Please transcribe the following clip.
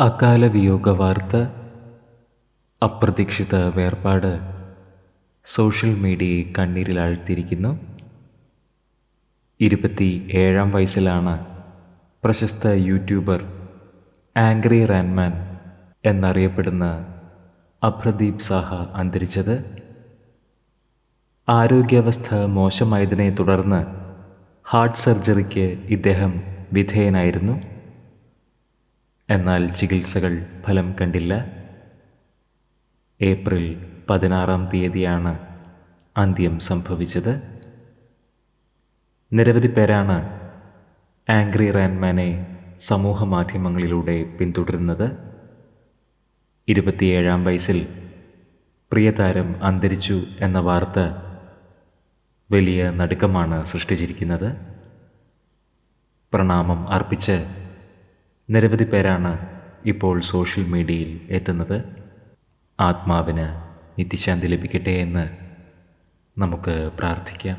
അകാല വിയോഗ വാർത്ത അപ്രതീക്ഷിത വേർപാട് സോഷ്യൽ മീഡിയയെ കണ്ണീരിലാഴ്ത്തിയിരിക്കുന്നു ഇരുപത്തി ഏഴാം വയസ്സിലാണ് പ്രശസ്ത യൂട്യൂബർ ആംഗ്രി റാൻമാൻ എന്നറിയപ്പെടുന്ന അപ്രദീപ് സാഹ അന്തരിച്ചത്. ആരോഗ്യാവസ്ഥ മോശമായതിനെ തുടർന്ന് ഹാർട്ട് സർജറിക്ക് ഇദ്ദേഹം വിധേയനായിരുന്നു. എന്നാൽ ചികിത്സകൾ ഫലം കണ്ടില്ല. ഏപ്രിൽ പതിനാറാം തീയതിയാണ് അന്ത്യം സംഭവിച്ചത്. നിരവധി പേരാണ് ആംഗ്രി റാൻമാനെ സമൂഹ മാധ്യമങ്ങളിലൂടെ പിന്തുടരുന്നത്. ഇരുപത്തിയേഴാം വയസ്സിൽ പ്രിയതാരം അന്തരിച്ചു എന്ന വാർത്ത വലിയ നടുക്കമാണ് സൃഷ്ടിച്ചിരിക്കുന്നത്. പ്രണാമം അർപ്പിച്ച് നിരവധി പേരാണ് ഇപ്പോൾ സോഷ്യൽ മീഡിയയിൽ എത്തുന്നത്. ആത്മാവിന് നിത്യശാന്തി ലഭിക്കട്ടെ എന്ന് നമുക്ക് പ്രാർത്ഥിക്കാം.